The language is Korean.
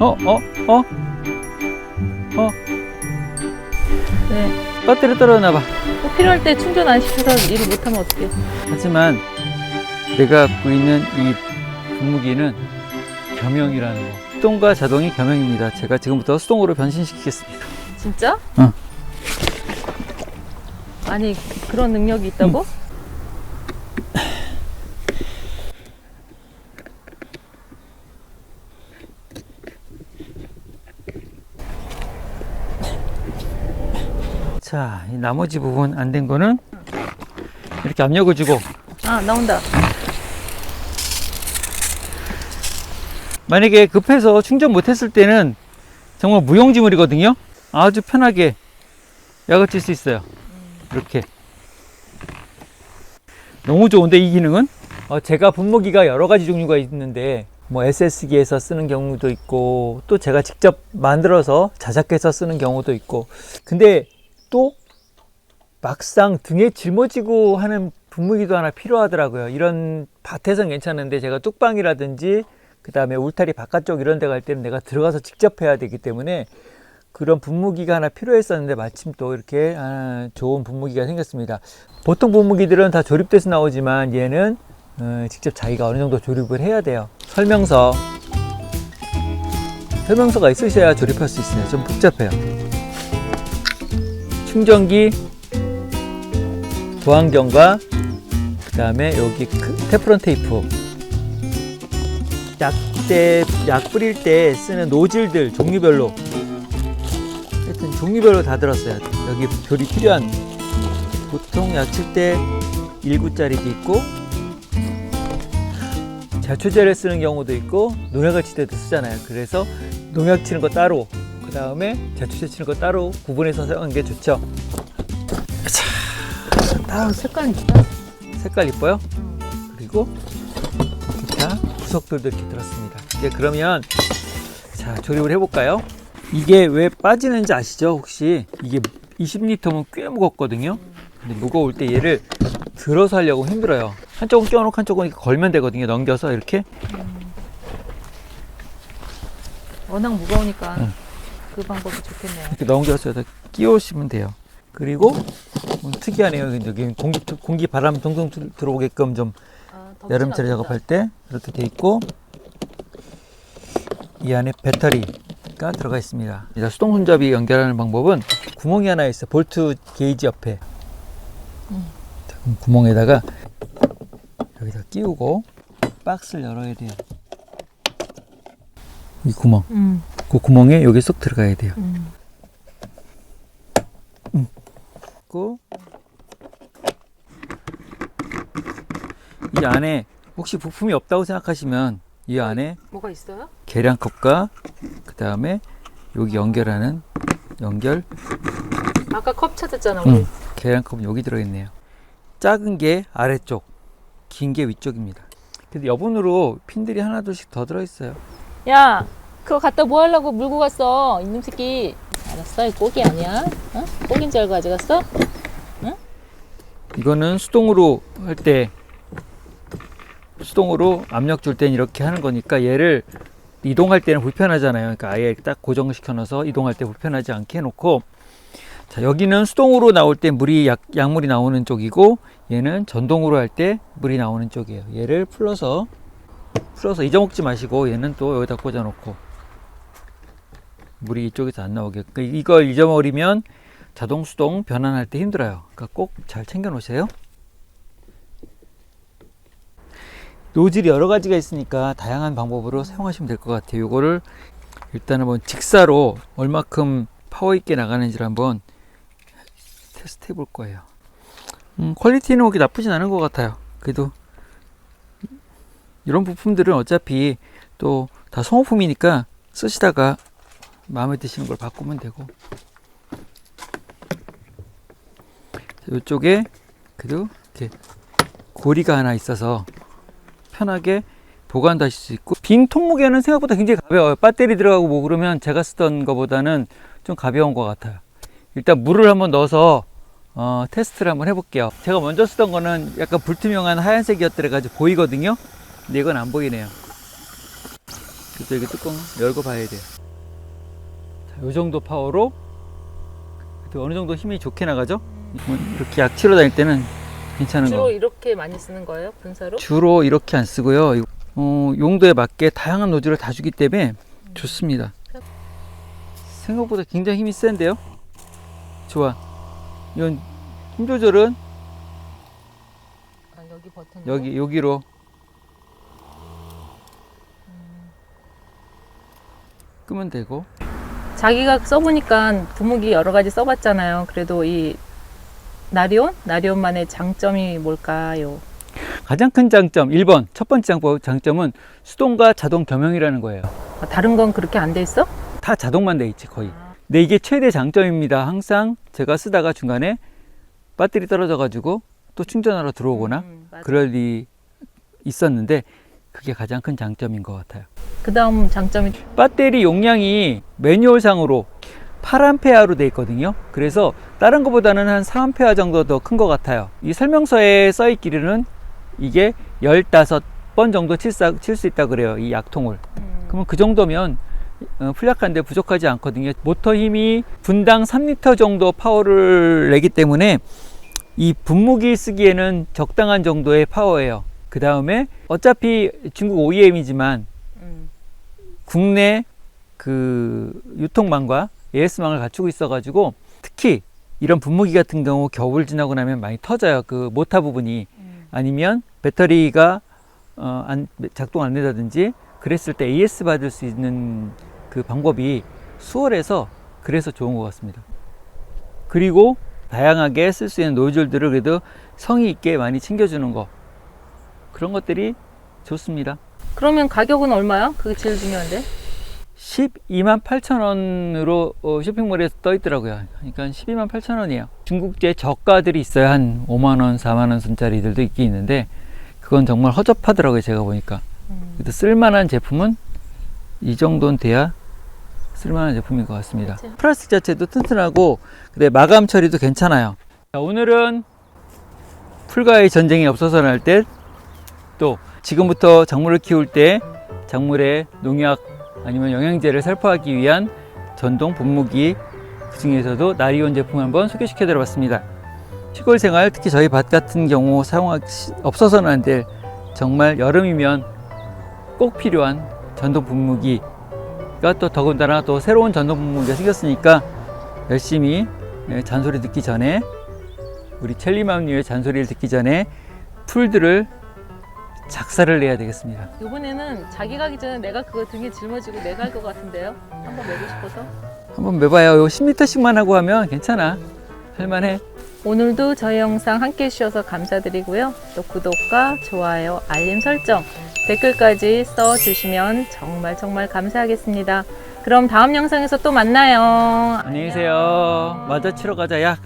어, 어, 어, 어, 네. 배터리 떨어졌나 봐. 꼭 필요할 때 충전 안 시켜서 일을 못하면 어떡해. 하지만 내가 갖고 있는 이 분무기는 겸용이라는 거. 수동과 자동이 겸용입니다. 제가 지금부터 수동으로 변신시키겠습니다. 진짜? 응. 아니, 그런 능력이 있다고? 자, 이 나머지 부분 안 된 거는 이렇게 압력을 주고 아, 나온다. 만약에 급해서 충전 못했을 때는 정말 무용지물이거든요. 아주 편하게 약을 칠 수 있어요. 이렇게. 너무 좋은데 이 기능은? 어, 제가 분무기가 여러 가지 종류가 있는데 뭐 SS기에서 쓰는 경우도 있고 또 제가 직접 만들어서 자작해서 쓰는 경우도 있고 근데 또 막상 등에 짊어지고 하는 분무기도 하나 필요하더라고요. 이런 밭에선 괜찮은데 제가 뚝방이라든지 그 다음에 울타리 바깥쪽 이런 데 갈 때는 내가 들어가서 직접 해야 되기 때문에 그런 분무기가 하나 필요했었는데 마침 또 이렇게 아, 좋은 분무기가 생겼습니다. 보통 분무기들은 다 조립돼서 나오지만 얘는 어, 직접 자기가 어느 정도 조립을 해야 돼요. 설명서 설명서가 있으셔야 조립할 수 있어요. 좀 복잡해요. 충전기 보안경과 그 다음에 여기 크- 테프론 테이프. 약 때 약 뿌릴 때 쓰는 노즐들 종류별로. 하여튼 종류별로 다 들었어요. 여기 별이 필요한. 보통 약 칠 때 1구짜리도 있고 자초제를 쓰는 경우도 있고 농약을 칠 때도 쓰잖아요. 그래서 농약 치는 거 따로 그 다음에 자초제 치는 거 따로 구분해서 사용하는 게 좋죠 아, 색깔 진짜. 색깔 이뻐요? 그리고 기타 구석들도 이렇게 들었습니다. 이제 그러면 자 조립을 해볼까요? 이게 왜 빠지는지 아시죠? 혹시 이게 20리터면 꽤 무겁거든요. 근데 무거울 때 얘를 들어서 하려고 힘들어요. 한쪽은 껴놓고 한쪽은 이렇게 걸면 되거든요. 넘겨서 이렇게 워낙 무거우니까 응. 그 방법이 좋겠네요. 이렇게 넘겨서 끼우시면 돼요. 그리고 음, 특이하네요. 여기 공기 공기 바람 동동 들- 들어오게끔 좀 아, 여름철에. 작업할 때 이렇게 돼 있고 이 안에 배터리가 들어가 있습니다. 이제 수동 손잡이 연결하는 방법은 구멍이 하나 있어 볼트 게이지 옆에 음. 자, 그럼 구멍에다가 여기다 끼우고 박스를 열어야 돼요. 이 구멍, 음, 그 구멍에 여기 쏙 들어가야 돼요. 음. 있고 이 안에 혹시 부품이 없다고 생각하시면 이 안에 뭐가 있어요? 계량컵과 그 다음에 여기 연결하는 연결 아까 컵 찾았잖아, 우리. 응. 계량컵은 여기 들어있네요 작은 게 아래쪽 긴 게 위쪽입니다 근데 여분으로 핀들이 하나 둘씩 더 들어있어요 야, 그거 갖다 뭐 하려고 물고 갔어, 이놈 새끼. 알았어, 이 고기 아니야? 어? 고기인 줄 알고 가져갔어? 이거는 수동으로 할 때 수동으로 압력 줄 땐 이렇게 하는 거니까 얘를 이동할 때는 불편하잖아요. 그러니까 아예 딱 고정시켜 놔서 이동할 때 불편하지 않게 해놓고 자 여기는 수동으로 나올 때 물이 약, 약물이 나오는 쪽이고 얘는 전동으로 할 때 물이 나오는 쪽이에요. 얘를 풀러서 풀어서 잊어먹지 마시고 얘는 또 여기다 꽂아 놓고 물이 이쪽에서 안 나오게 그 이걸 잊어버리면 자동 수동 변환할 때 힘들어요. 그러니까 꼭 잘 챙겨 놓으세요. 노즐이 여러 가지가 있으니까 다양한 방법으로 사용하시면 될 것 같아요. 이거를 일단 한번 직사로 얼마큼 파워 있게 나가는지를 한번 테스트 해볼 거예요. 음, 퀄리티는 그렇게 나쁘진 않은 것 같아요. 그래도 이런 부품들은 어차피 또 다 소모품이니까 쓰시다가 마음에 드시는 걸 바꾸면 되고. 이쪽에 그래도 이렇게 고리가 하나 있어서 편하게 보관도 하실 수 있고 빈 통무게는 생각보다 굉장히 가벼워요. 배터리 들어가고 뭐 그러면 제가 쓰던 것보다는 좀 가벼운 것 같아요. 일단 물을 한번 넣어서 어, 테스트를 한번 해볼게요. 제가 먼저 쓰던 거는 약간 불투명한 하얀색이었더래 가지고 보이거든요? 근데 이건 안 보이네요. 그래서 이게 뚜껑 열고 봐야 돼요. 자, 요 정도 파워로 어느 정도 힘이 좋게 나가죠? 뭐 이렇게 약 치러 다닐 때는 괜찮은 주로 거. 이렇게 많이 쓰는 거예요? 분사로? 주로 이렇게 안 쓰고요. 이- 어, 용도에 맞게 다양한 노즐을 다 주기 때문에 좋습니다. 생각보다 굉장히 힘이 센데요. 좋아. 이건 힘 조절은 아, 여기 버튼 여기 여기로 끄면 되고 자기가 써보니까 부무기 여러 가지 써봤잖아요. 그래도 이 나리온? 나리온만의 장점이 뭘까요? 가장 큰 장점 1번 첫 번째 장점은 수동과 자동 겸용이라는 거예요. 아, 다른 건 그렇게 안 돼 있어? 다 자동만 돼 있지 거의. 아. 근데 이게 최대 장점입니다. 항상 제가 쓰다가 중간에 배터리 떨어져 가지고 또 충전하러 들어오거나 음. 그럴 일이 있었는데 그게 가장 큰 장점인 것 같아요. 그 다음 장점이 배터리 용량이 매뉴얼상으로 8A 로 돼 있거든요. 그래서 다른 것보다는 한 4A 정도 더 큰 것 같아요. 이 설명서에 써 있기로는 이게 15번 정도 칠 수 있다 그래요. 이 약통을. 음, 그러면 그 정도면 어, 풀약한데 부족하지 않거든요. 모터 힘이 분당 3리터 정도 파워를 내기 때문에 이 분무기 쓰기에는 적당한 정도의 파워예요. 그 다음에 어차피 중국 OEM이지만 음, 국내 그 유통망과 AS망을 갖추고 있어가지고 특히 이런 분무기 같은 경우 겨울 지나고 나면 많이 터져요. 그 모타 부분이 음. 아니면 배터리가 어, 안, 작동 안 된다든지 그랬을 때 AS 받을 수 있는 그 방법이 수월해서 그래서 좋은 것 같습니다. 그리고 다양하게 쓸 수 있는 노즐들을 그래도 성의 있게 많이 챙겨주는 거 그런 것들이 좋습니다. 그러면 가격은 얼마야? 그게 제일 중요한데. 12만 8천 원으로 어, 쇼핑몰에서 떠 있더라고요. 그러니까 12만 8천 원이에요. 중국제 저가들이 있어요. 한 5만 원, 4만 원 선짜리들도 있긴 있는데 그건 정말 허접하더라고요. 제가 보니까. 음. 그래도 쓸만한 제품은 이 정도는 돼야 쓸만한 제품인 것 같습니다. 그치. 플라스틱 자체도 튼튼하고 근데 마감 처리도 괜찮아요. 자, 오늘은 풀과의 전쟁이 없어서는 할때또 지금부터 작물을 키울 때 작물의 농약 아니면 영양제를 살포하기 위한 전동 분무기 그 중에서도 나리온 제품 한번 소개시켜 드려봤습니다. 시골 생활 특히 저희 밭 같은 경우 사용하기 시- 없어서는 안 될 정말 여름이면 꼭 필요한 전동 분무기가 또 더군다나 또 새로운 전동 분무기가 생겼으니까 열심히 예, 잔소리 듣기 전에 우리 첼리맘님의 잔소리를 듣기 전에 풀들을 작사를 내야 되겠습니다. 이번에는 자기 가기 전에 내가 그거 등에 짊어지고 내가 할 것 같은데요. 한번 매고 싶어서. 한번 매봐요. 요 10m씩만 하고 하면 괜찮아. 할만해. 오늘도 저희 영상 함께 해주셔서 감사드리고요. 또 구독과 좋아요, 알림 설정, 댓글까지 써주시면 정말 정말 감사하겠습니다. 그럼 다음 영상에서 또 만나요. 안녕히 계세요. 맞아 치러 가자. 약.